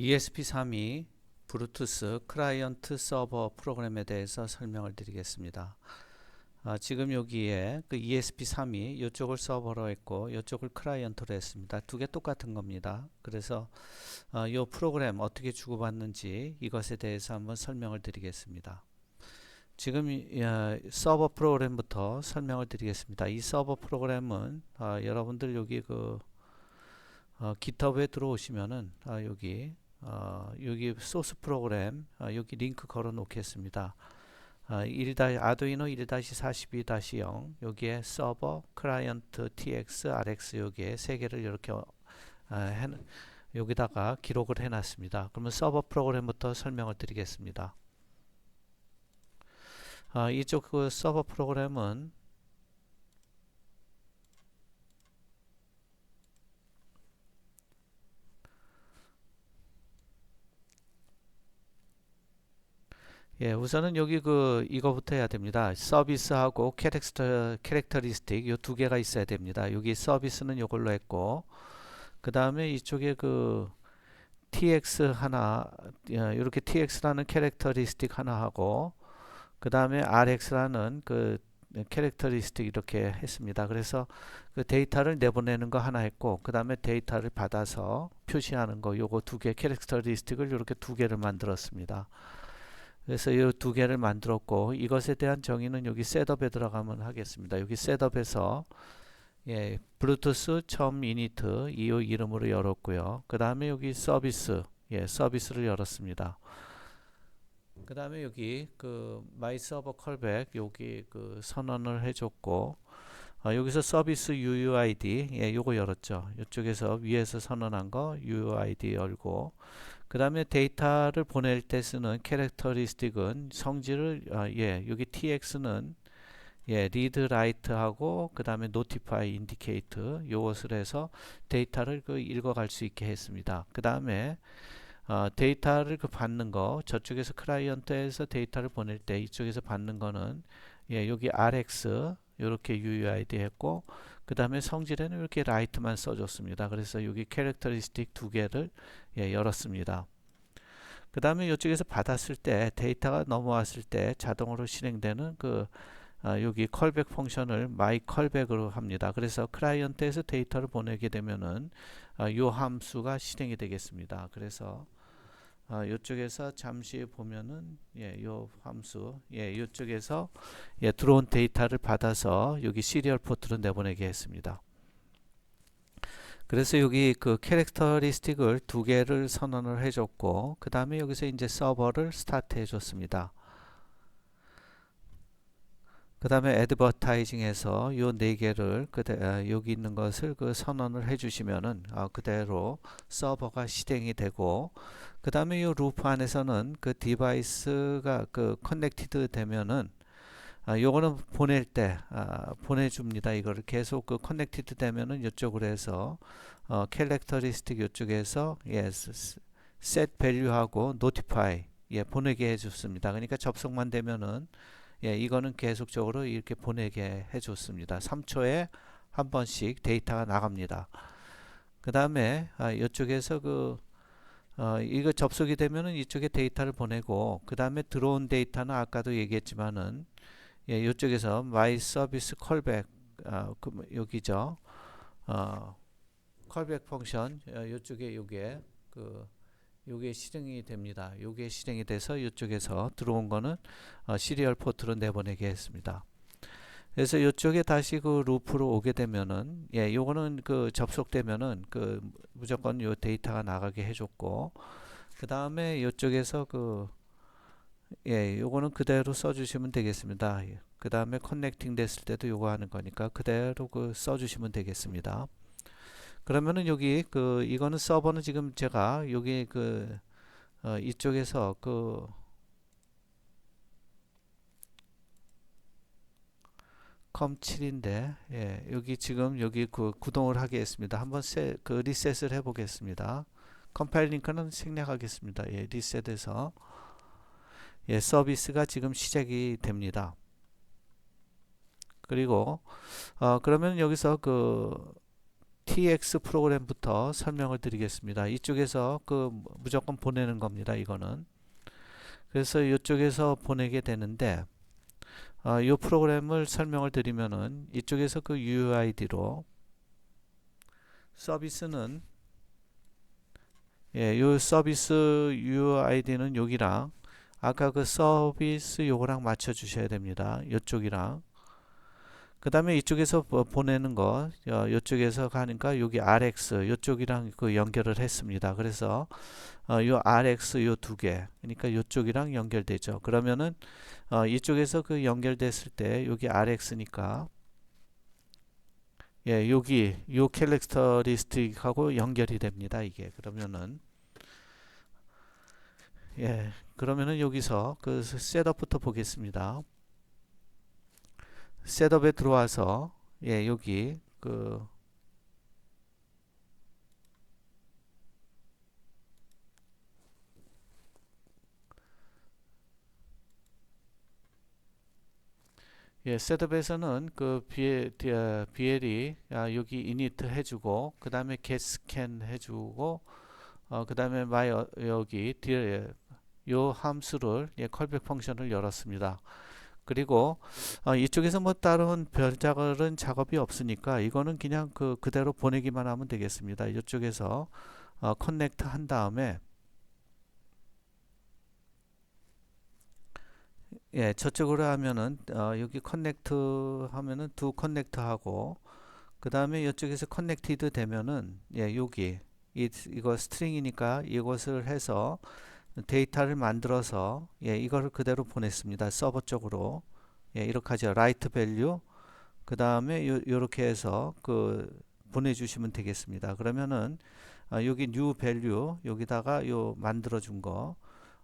ESP32 브루투스 클라이언트 서버 프로그램에 대해서 설명을 드리겠습니다. 아, 지금 여기에 그 ESP32 이쪽을 서버로 했고 이쪽을 클라이언트로 했습니다. 두 개 똑같은 겁니다. 그래서 아, 이 프로그램 어떻게 주고받는지 이것에 대해서 한번 설명을 드리겠습니다. 지금 이, 아, 서버 프로그램부터 설명을 드리겠습니다. 이 서버 프로그램은 아, 여러분들 여기 그 어, GitHub에 들어오시면은 아, 여기 어, 여기 소스 프로그램 어, 여기 링크 걸어 놓겠습니다. 어, 1 아두이노 1-42-0 여기에 서버 클라이언트 TX RX 여기에 세 개를 이렇게 어, 해, 여기다가 기록을 해놨습니다. 그러면 서버 프로그램부터 설명을 드리겠습니다. 어, 이쪽 그 서버 프로그램은 예, 우선은 여기 그 이거부터 해야 됩니다. 서비스하고 캐릭터 캐릭터리스틱 요 두 개가 있어야 됩니다. 여기 서비스는 이걸로 했고 그 다음에 이쪽에 그 tx 하나 이렇게 tx라는 캐릭터리스틱 하나 하고 그 다음에 rx라는 그 캐릭터리스틱 이렇게 했습니다. 그래서 그 데이터를 내보내는 거 하나 했고 그 다음에 데이터를 받아서 표시하는 거 요거 두 개 캐릭터리스틱을 이렇게 두 개를 만들었습니다. 그래서 이 두 개를 만들었고 이것에 대한 정의는 여기 셋업에 들어가면 하겠습니다. 여기 셋업에서 예, 블루투스 첨 이니트 이 이름으로 열었고요. 그 다음에 여기 서비스 예, 서비스를 열었습니다. 그 다음에 여기 그 마이 서버 컬백 여기 그 선언을 해줬고 아, 여기서 서비스 UUID 예, 요거 열었죠. 이쪽에서 위에서 선언한 거 UUID 열고 그 다음에 데이터를 보낼 때 쓰는 캐릭터리스틱은 성질을 아, 예 여기 tx는 예 read write 하고 그 다음에 notify indicate 요것을 해서 데이터를 그 읽어갈 수 있게 했습니다. 그 다음에 어, 데이터를 그 받는 거 저쪽에서 클라이언트에서 데이터를 보낼 때 이쪽에서 받는 거는 예 여기 rx 이렇게 UUID 했고 그 다음에 성질에는 이렇게 라이트만 써줬습니다. 그래서 여기 캐릭터리스틱 두 개를 예, 열었습니다. 그 다음에 이쪽에서 받았을 때 데이터가 넘어왔을 때 자동으로 실행되는 그 아, 여기 컬백 펑션을 마이 컬백으로 합니다. 그래서 클라이언트에서 데이터를 보내게 되면은 아, 이 함수가 실행이 되겠습니다. 그래서 어, 이쪽에서 잠시 보면은 예, 요 함수 예, 이쪽에서 예, 들어온 데이터를 받아서 여기 시리얼 포트로 내보내게 했습니다. 그래서 여기 그 캐릭터리스틱을 두 개를 선언을 해줬고 그 다음에 여기서 이제 서버를 스타트 해줬습니다. 그 다음에 애드버타이징에서 요 네 개를 그대, 아, 여기 있는 것을 그 선언을 해주시면은 아, 그대로 서버가 실행이 되고 그 다음에 이 루프 안에서는 그 디바이스가 그 커넥티드 되면은 아, 요거는 보낼 때 아, 보내줍니다. 이거를 계속 그 커넥티드 되면은 이쪽으로 해서 어, 캐릭터리스틱 이쪽에서 예, set value하고 notify 예, 보내게 해줬습니다. 그러니까 접속만 되면은 예, 이거는 계속적으로 이렇게 보내게 해줬습니다. 3초에 한 번씩 데이터가 나갑니다. 그 다음에 아, 이쪽에서 그 어, 이거 접속이 되면은 이쪽에 데이터를 보내고 그 다음에 들어온 데이터는 아까도 얘기했지만은 예, 이쪽에서 my service callback 어, 그, 뭐, 여기죠. 어, callback 펑션 어, 이쪽에 요게 그 요게 실행이 됩니다. 요게 실행이 돼서 이쪽에서 들어온 거는 어, 시리얼 포트로 내보내게 했습니다. 그래서 이쪽에 다시 그 루프로 오게 되면은 예, 요거는 그 접속되면은 그 무조건 요 데이터가 나가게 해줬고 그 다음에 이쪽에서 그 예, 요거는 그대로 써주시면 되겠습니다. 그 다음에 커넥팅 됐을 때도 요거 하는 거니까 그대로 그 써주시면 되겠습니다. 그러면은 여기 그 이거는 서버는 지금 제가 여기 그 어, 이쪽에서 그 컴7인데 예, 여기 지금 여기 그 구동을 하겠습니다. 한번 세, 그 리셋을 해 보겠습니다. 컴파일 링크는 생략하겠습니다. 예, 리셋해서 예, 서비스가 지금 시작이 됩니다. 그리고 어, 그러면 여기서 그 TX 프로그램부터 설명을 드리겠습니다. 이쪽에서 그 무조건 보내는 겁니다. 이거는. 그래서 이쪽에서 보내게 되는데 어, 이 프로그램을 설명을 드리면은 이쪽에서 그 UID로 서비스는 예, 요 서비스 UID는 여기랑 아까 그 서비스 요거랑 맞춰 주셔야 됩니다. 이쪽이랑 그 다음에 이쪽에서 보- 보내는 거 어, 이쪽에서 가니까 여기 RX 이쪽이랑 그 연결을 했습니다. 그래서 어, 요 RX 요 두 개 그러니까 이쪽이랑 연결되죠. 그러면은 어, 이쪽에서 그 연결됐을 때 여기 RX니까 예, 여기 요 캐릭터리스틱하고 연결이 됩니다. 이게 그러면은 예, 그러면은 여기서 그 셋업부터 보겠습니다. 셋업에 들어와서 예, 여기 그 예, 셋업에서는 그 BL, BL이 아, 여기 이니트 해주고 그 다음에 get scan 해주고 어, 그 다음에 my 어, 여기 뒤에 요 함수를 예, 컬백 펑션을 열었습니다. 그리고 어, 이쪽에서 뭐 다른 별다른 작업이 없으니까 이거는 그냥 그 그대로 보내기만 하면 되겠습니다. 이쪽에서 어, 커넥트 한 다음에 예, 저쪽으로 하면은 어, 여기 커넥트 하면은 두 커넥트 하고 그 다음에 이쪽에서 커넥티드 되면은 예, 여기 이, 이거 스트링이니까 이것을 해서 데이터를 만들어서 예, 이거를 그대로 보냈습니다. 서버 쪽으로 예, 이렇게 하죠. 라이트 밸류 그 다음에 요, 요렇게 해서 그 보내주시면 되겠습니다. 그러면은 아, 여기 new value 여기다가 요 만들어 준 거,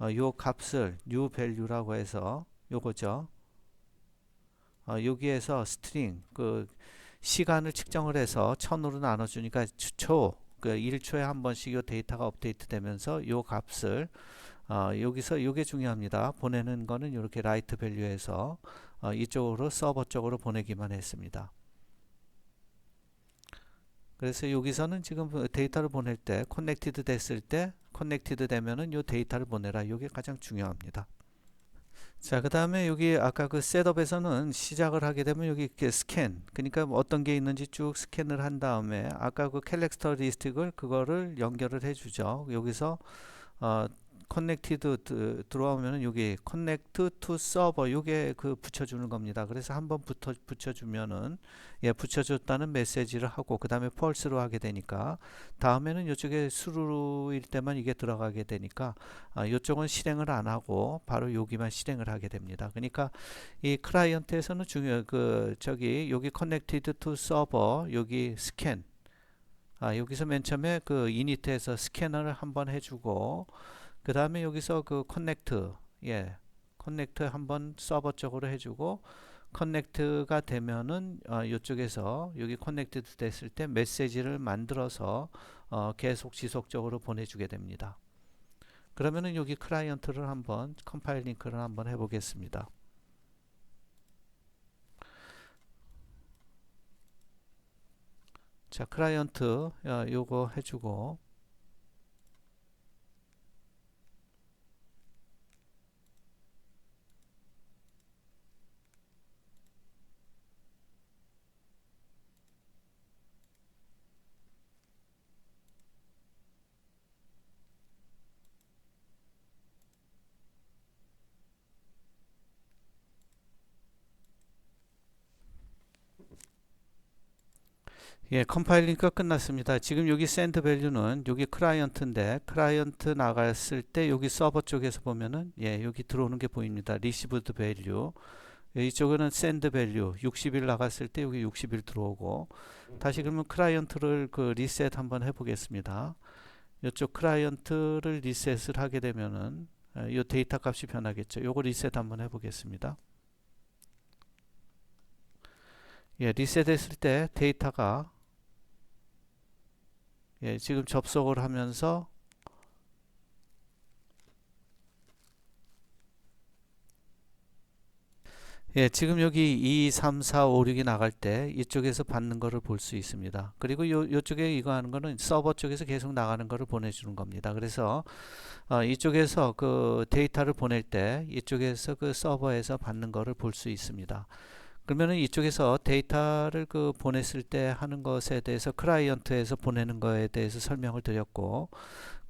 어, 요 값을 new value라고 해서 요거죠. 어, 여기에서 string 그 시간을 측정을 해서 천으로 나눠주니까 초, 그 1초에 한 번씩 요 데이터가 업데이트 되면서 요 값을 어, 여기서 요게 중요합니다. 보내는 거는 이렇게 라이트 밸류에서 어, 이쪽으로 서버 쪽으로 보내기만 했습니다. 그래서 여기서는 지금 데이터를 보낼 때 커넥티드 됐을 때 커넥티드 되면은 요 데이터를 보내라. 이게 가장 중요합니다. 자, 그 다음에 여기 아까 그 셋업에서는 시작을 하게 되면 여기 이렇게 스캔, 그러니까 뭐 어떤 게 있는지 쭉 스캔을 한 다음에 아까 그 캘렉스터 리스틱을 그거를 연결을 해주죠. 여기서 어, 커넥티드 들어오면은 여기 서버 요게 그 붙여주는 겁니다. 그래서 한번 붙어 붙여주면은 예 붙여줬다는 메시지를 하고 그 다음에 펄스로 하게 되니까 다음에는 이쪽에 수루일 때만 이게 들어가게 되니까 아, 이쪽은 실행을 안 하고 바로 여기만 실행을 하게 됩니다. 그러니까 이 클라이언트에서는 중요 그 저기 여기 커넥티드 투 서버 여기 스캔 아 여기서 맨 처음에 그 이니트에서 스캐너를 한번 해주고 그 다음에 여기서 그 커넥트 예 커넥트 한번 서버 쪽으로 해주고 커넥트가 되면은 어, 이쪽에서 여기 커넥트 됐을 때 메시지를 만들어서 어, 계속 지속적으로 보내주게 됩니다. 그러면은 여기 클라이언트를 한번 컴파일 링크를 한번 해보겠습니다. 자 클라이언트 어, 요거 해주고 예, 컴파일링가 끝났습니다. 지금 여기 send value는 여기 클라이언트인데 클라이언트 나갔을 때 여기 서버 쪽에서 보면은 예, 여기 들어오는 게 보입니다. received value. 예, 이쪽은 send value 60일 나갔을 때 여기 60일 들어오고 다시 그러면 클라이언트를 그 리셋 한번 해 보겠습니다. 이쪽 클라이언트를 리셋을 하게 되면은 예, 이 데이터 값이 변하겠죠. 요거 리셋 한번 해 보겠습니다. 예, 리셋했을 때 데이터가 예, 지금 접속을 하면서 예, 지금 여기 2, 3, 4, 5, 6이 나갈 때 이쪽에서 받는 거를 볼 수 있습니다. 그리고 요, 요쪽에 이거 하는 거는 서버 쪽에서 계속 나가는 거를 보내주는 겁니다. 그래서 어, 이쪽에서 그 데이터를 보낼 때 이쪽에서 그 서버에서 받는 거를 볼 수 있습니다. 그러면은 이쪽에서 데이터를 그 보냈을 때 하는 것에 대해서 클라이언트에서 보내는 거에 대해서 설명을 드렸고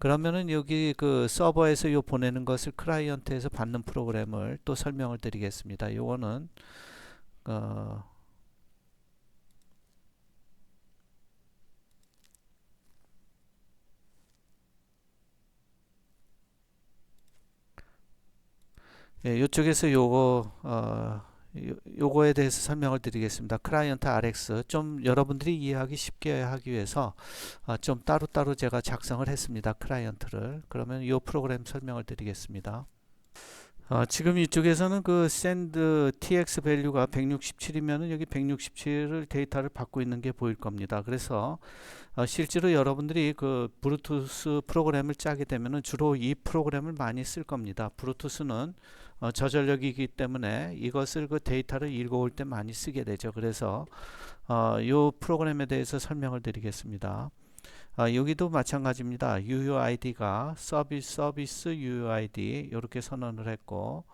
그러면은 여기 그 서버에서 요 보내는 것을 클라이언트에서 받는 프로그램을 또 설명을 드리겠습니다. 요거는 어 예, 요쪽에서 요거 어 요, 요거에 대해서 설명을 드리겠습니다. 클라이언트 RX 좀 여러분들이 이해하기 쉽게 하기 위해서 어, 좀 따로따로 제가 작성을 했습니다. 클라이언트를 그러면 이 프로그램 설명을 드리겠습니다. 어, 지금 이쪽에서는 그 send tx 밸류가 167이면은 여기 167을 데이터를 받고 있는 게 보일 겁니다. 그래서 어, 실제로 여러분들이 그 브루투스 프로그램을 짜게 되면은 주로 이 프로그램을 많이 쓸 겁니다. 브루투스는 어, 저전력이기 때문에 이것을 그 데이터를 읽어올 때 많이 쓰게 되죠. 그래서 어, 이 프로그램에 대해서 설명을 드리겠습니다. 아, 여기도 마찬가지입니다. UUID가 서비스 서비스 UUID 이렇게 선언을 했고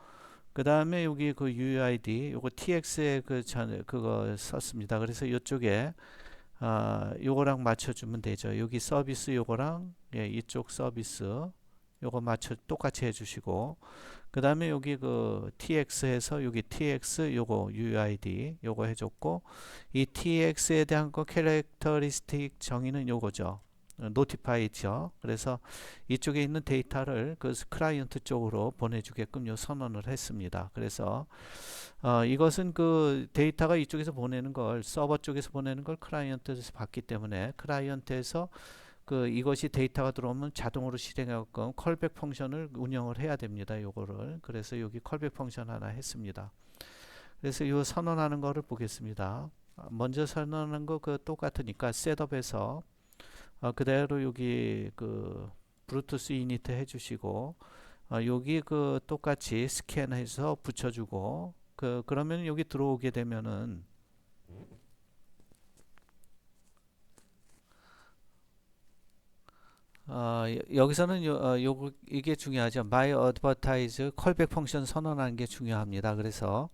그 다음에 여기 그 UUID 요거 TX에 그 전, 그거 썼습니다. 그래서 이쪽에 아, 요거랑 맞춰주면 되죠. 여기 서비스 요거랑 예, 이쪽 서비스 요거 맞춰 똑같이 해주시고 그 다음에 여기 그 tx에서 여기 tx 요거 uid 요거 해줬고 이 tx에 대한 거 캐릭터리스틱 정의는 요거죠. 노티파이죠. 그래서 이쪽에 있는 데이터를 그 클라이언트 쪽으로 보내주게끔 요 선언을 했습니다. 그래서 어, 이것은 그 데이터가 이쪽에서 보내는 걸 서버 쪽에서 보내는 걸 클라이언트에서 받기 때문에 클라이언트에서 그 이것이 데이터가 들어오면 자동으로 실행하게끔 컬백 펑션을 운영을 해야 됩니다. 요거를 그래서 여기 컬백 펑션 하나 했습니다. 그래서 요 선언하는 거를 보겠습니다. 먼저 선언한 거그 똑같으니까 셋업에서 어, 그대로 여기 그 브루투스 이니트 해주시고 어, 여기 그 똑같이 스캔해서 붙여주고 그 그러면 여기 들어오게 되면은 어, 여기서는 요, 어, 요, 이게 중요하죠. my advertise 컬백 펑션 선언하는 게 중요합니다. 그래서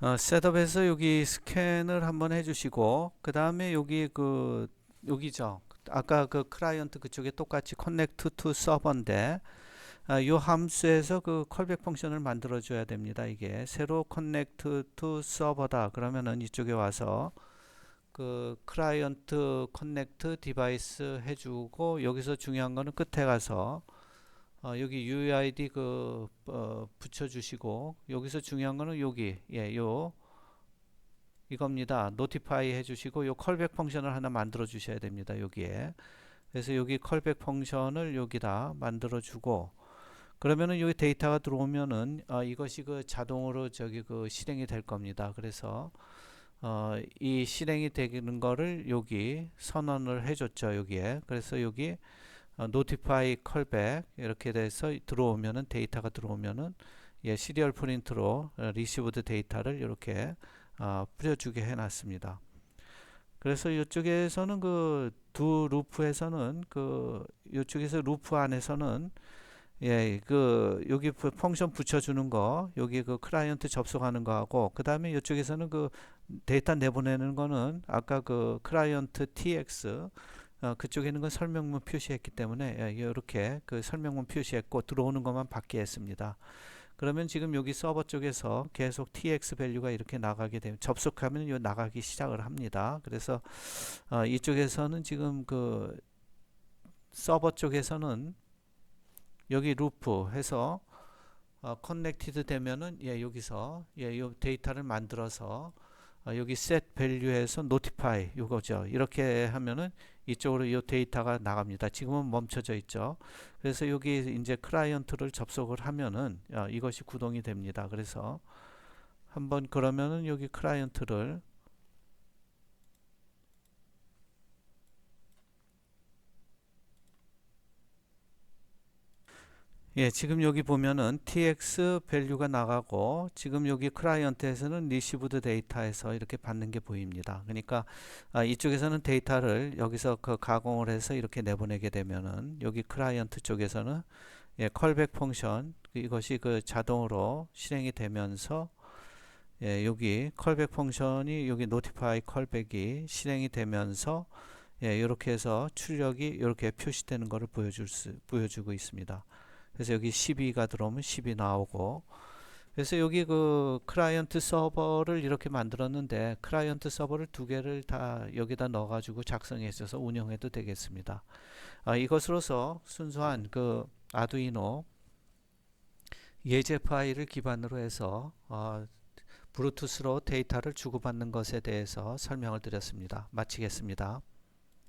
어, 셋업에서 여기 스캔을 한번 해주시고 그 다음에 여기 그 여기죠. 아까 그 클라이언트 그쪽에 똑같이 to server인데 아, 요 함수에서 그 컬백 펑션을 만들어 줘야 됩니다. 이게 새로 connect to server다. 그러면은 이쪽에 와서 그 클라이언트 커넥트 디바이스 해주고 여기서 중요한 거는 끝에 가서 어, 여기 UID 그 어, 붙여주시고 여기서 중요한 거는 여기 예요 이겁니다. 노티파이 해주시고 요 컬백 펑션을 하나 만들어 주셔야 됩니다. 여기에 그래서 여기 컬백 펑션을 여기다 만들어 주고 그러면은 여기 데이터가 들어오면은 어, 이것이 그 자동으로 저기 그 실행이 될 겁니다. 그래서 어, 이 실행이 되는 거를 여기 선언을 해줬죠 여기에 그래서 여기 어, notify callback 이렇게 돼서 들어오면은 데이터가 들어오면은 예, 시리얼 프린트로 어, 리시브드 데이터를 이렇게 어, 뿌려주게 해놨습니다. 그래서 이쪽에서는 그 두 루프에서는 그 이쪽에서 루프 안에서는 예, 그 여기 펑션 붙여주는 거, 여기 그 클라이언트 접속하는 거하고, 그 다음에 이쪽에서는 그 데이터 내보내는 거는 아까 그 클라이언트 tx 어, 그쪽에 있는 건 설명문 표시했기 때문에 예, 이렇게 그 설명문 표시했고 들어오는 것만 받게 했습니다. 그러면 지금 여기 서버 쪽에서 계속 tx 밸류가 이렇게 나가게 되면 접속하면 요 나가기 시작을 합니다. 그래서 어, 이쪽에서는 지금 그 서버 쪽에서는 여기 루프 해서 어, 커넥티드 되면은 예, 여기서 예, 요 데이터를 만들어서 어, 여기 set value에서 notify 이거죠. 이렇게 하면은 이쪽으로 이 데이터가 나갑니다. 지금은 멈춰져 있죠. 그래서 여기 이제 클라이언트를 접속을 하면은 어, 이것이 구동이 됩니다. 그래서 한번 그러면은 여기 클라이언트를 예, 지금 여기 보면은 tx 밸류가 나가고 지금 여기 클라이언트에서는 리시브드 데이터에서 이렇게 받는 게 보입니다. 그러니까 아, 이쪽에서는 데이터를 여기서 그 가공을 해서 이렇게 내보내게 되면은 여기 클라이언트 쪽에서는 예, 컬백 펑션 이것이 그 자동으로 실행이 되면서 예, 여기 컬백 펑션이 여기 notify 컬백이 실행이 되면서 예, 이렇게 해서 출력이 이렇게 표시되는 것을 보여줄 수, 보여주고 있습니다. 그래서 여기 12가 들어오면 10이 나오고 그래서 여기 그 클라이언트 서버를 이렇게 만들었는데 클라이언트 서버를 두 개를 다 여기다 넣어 가지고 작성해 있어서 운영해도 되겠습니다. 아, 이것으로서 순수한 그 아두이노 예제 파일을 기반으로 해서 어, 브루투스로 데이터를 주고받는 것에 대해서 설명을 드렸습니다. 마치겠습니다.